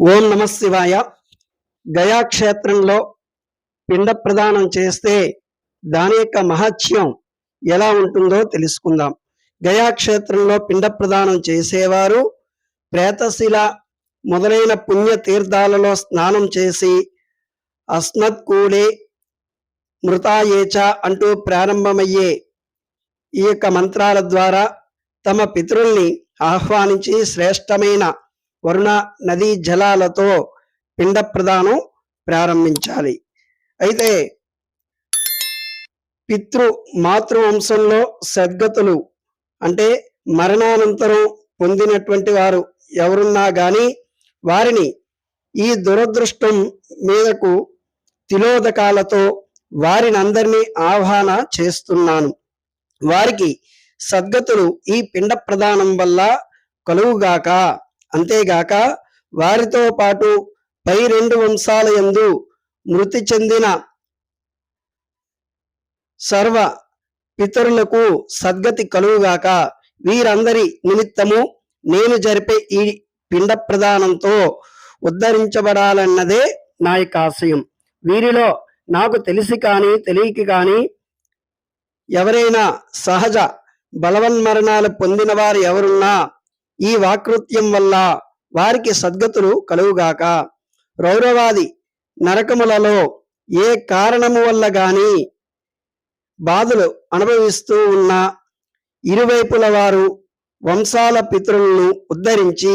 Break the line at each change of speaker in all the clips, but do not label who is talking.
ఓం నమ శివాయ. గయా క్షేత్రంలో పిండ ప్రదానం చేస్తే దాని యొక్క మహత్యం ఎలా ఉంటుందో తెలుసుకుందాం. గయా క్షేత్రంలో పిండ ప్రదానం చేసేవారు ప్రేతశిల మొదలైన పుణ్య తీర్థాలలో స్నానం చేసి అస్మత్ కూడే మృతాయేచ అంటూ ప్రారంభమయ్యే ఈ యొక్క మంత్రాల ద్వారా తమ పితరుల్ని ఆహ్వానించి శ్రేష్టమైన వరుణ నదీ జలాలతో పిండ ప్రదానం ప్రారంభించాలి. అయితే పితృ మాతృవంశంలో సద్గతులు అంటే మరణానంతరం పొందినటువంటి వారు ఎవరున్నా గాని వారిని ఈ దురదృష్టం మీదకు తిలోదకాలతో వారిని అందరినీ ఆహ్వాన చేస్తున్నాను. వారికి సద్గతులు ఈ పిండ ప్రదానం వల్ల కలువుగాక అంతేగాక వారితో పాటు పై రెండు వంశాల యందు మృతి చెందిన సర్వ పితరులకు సద్గతి కలుగుగాక వీరందరి నిమిత్తము నేను జరిపే ఈ పిండ ప్రదానంతో ఉద్ధరించబడాలన్నదే నా యొక్క ఆశయం. వీరిలో నాకు తెలిసి కానీ తెలియక కానీ ఎవరైనా సహజ బలవన్మరణాలు పొందిన వారు ఎవరున్నా ఈ వాకృత్యం వల్ల వారికి సద్గతులు కలుగుగాక. రౌరవాది నరకములలో ఏ కారణము వల్ల గాని బాధలు అనుభవిస్తూ ఉన్న ఇరువైపుల వారు వంశాల పితరులను ఉద్ధరించి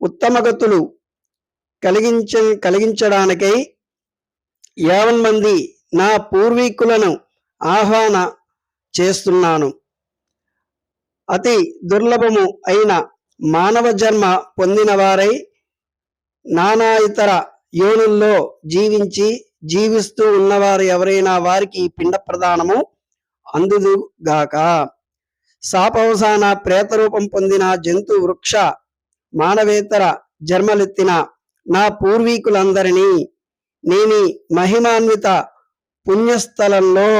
ఉత్తమగతులు కలిగించ కలిగించడానికై యావన్ మంది నా పూర్వీకులను ఆహ్వాన చేస్తున్నాను. అతి దుర్లభము అయిన మానవ జన్మ పొందిన వారై నానా ఇతర యోనుల్లో జీవించి జీవిస్తూ ఉన్నవారు ఎవరైనా వారికి పిండ ప్రదానము అందుదుగాక. శాపవసాన ప్రేతరూపం పొందిన జంతు వృక్ష మానవేతర జన్మలెత్తిన నా పూర్వీకులందరినీ నేను మహిమాన్విత పుణ్యస్థలంలో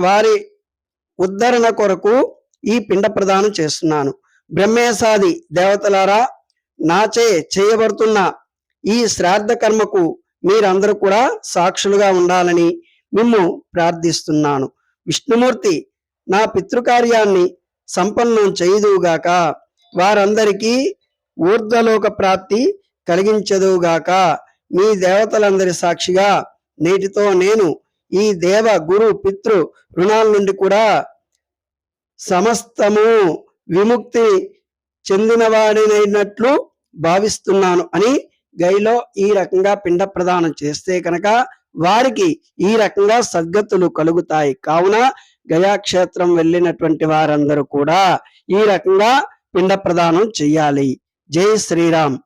వారి ఉద్ధరణ కొరకు ఈ పిండ ప్రదానం చేస్తున్నాను. బ్రహ్మేశాది దేవతలారా నాచే చేయబడుతున్న ఈ శ్రాద్ధ కర్మకు మీరందరూ కూడా సాక్షులుగా ఉండాలని మిమ్ము ప్రార్థిస్తున్నాను. విష్ణుమూర్తి నా పితృకార్యాన్ని సంపన్నం చేయుదుగాక వారందరికీ ఊర్ధ్వలోక ప్రాప్తి కలిగించదుగాక మీ దేవతలందరి సాక్షిగా నేటితో నేను ఈ దేవ గురు పితృ రుణాల నుండి కూడా సమస్తము విముక్తి చెందినవాడినైనట్లు భావిస్తున్నాను అని గైలో ఈ రకంగా పిండ ప్రదానం చేస్తే కనుక వారికి ఈ రకంగా సద్గతులు కలుగుతాయి. కావున గయాక్షేత్రం వెళ్ళినటువంటి వారందరూ కూడా ఈ రకంగా పిండ ప్రదానం చెయ్యాలి జై శ్రీరామ్.